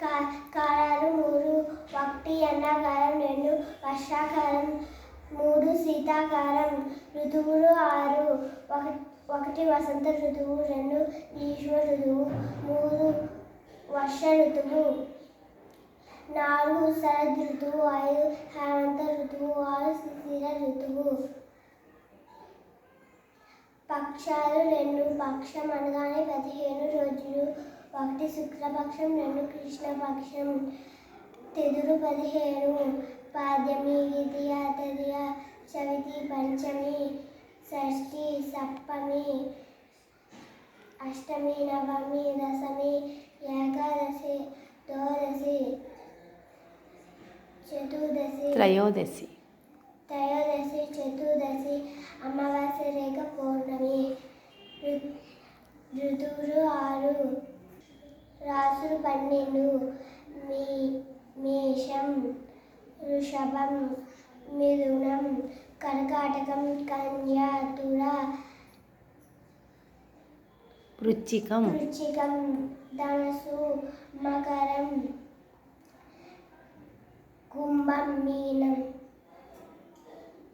కా- కాలాలు మూడు ఒకటి ఎండాకాలం రెండు వర్షాకాలం మూడు శీతాకాలం ఋతువులు ఆరు ఒకటి వసంత ఋతువు రెండు గ్రీష్మ ఋతువు మూడు వర్ష ఋతువు నాలుగు శరద్ ఋతువు ఐదు హేమంత ఋతువు ఆరు శిశిర ఋతువు పక్షాలు రెండు పక్షం అనగానే పదిహేను రోజులు ఒకటి శుక్లపక్షం రెండు కృష్ణపక్షం తెదురు పదిహేను పాద్యమి ద్వితీయ తదియ చవితి పంచమి షష్ఠి సప్తమి అష్టమి నవమి దశమి ఏకాదశి ద్వాదశి చతుర్దశి త్రయోదశి. త్రయోదశి చతుర్దశి అమావాస్య రేఖ పౌర్ణమి ఋతువులు ఆరు రాసులు పన్నెండు మీ మేషం వృషభం మిథునం కర్కాటకం కన్య తుల వృచ్చికం. వృచ్చికం ధనసు మకరం కుంభం మీనం.